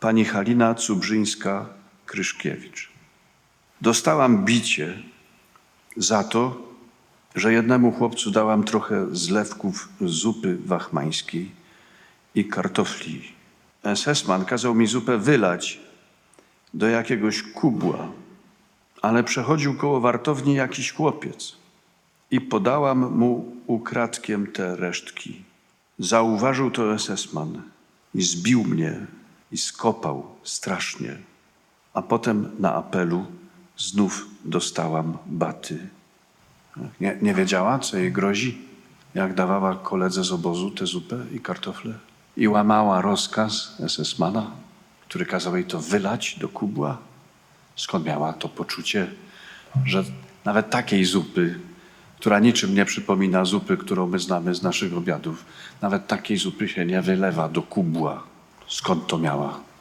pani Halina Cubrzyńska-Kryszkiewicz. Dostałam bicie za to, że jednemu chłopcu dałam trochę zlewków zupy wachmańskiej i kartofli. SS-man kazał mi zupę wylać do jakiegoś kubła, ale przechodził koło wartowni jakiś chłopiec i podałam mu ukradkiem te resztki. Zauważył to SS-man i zbił mnie i skopał strasznie, a potem na apelu znów dostałam baty. Nie, nie wiedziała, co jej grozi, jak dawała koledze z obozu tę zupę i kartofle i łamała rozkaz SS-mana, który kazał jej to wylać do kubła. Skąd miała to poczucie, że nawet takiej zupy, która niczym nie przypomina zupy, którą my znamy z naszych obiadów, nawet takiej zupy się nie wylewa do kubła. Skąd to miała?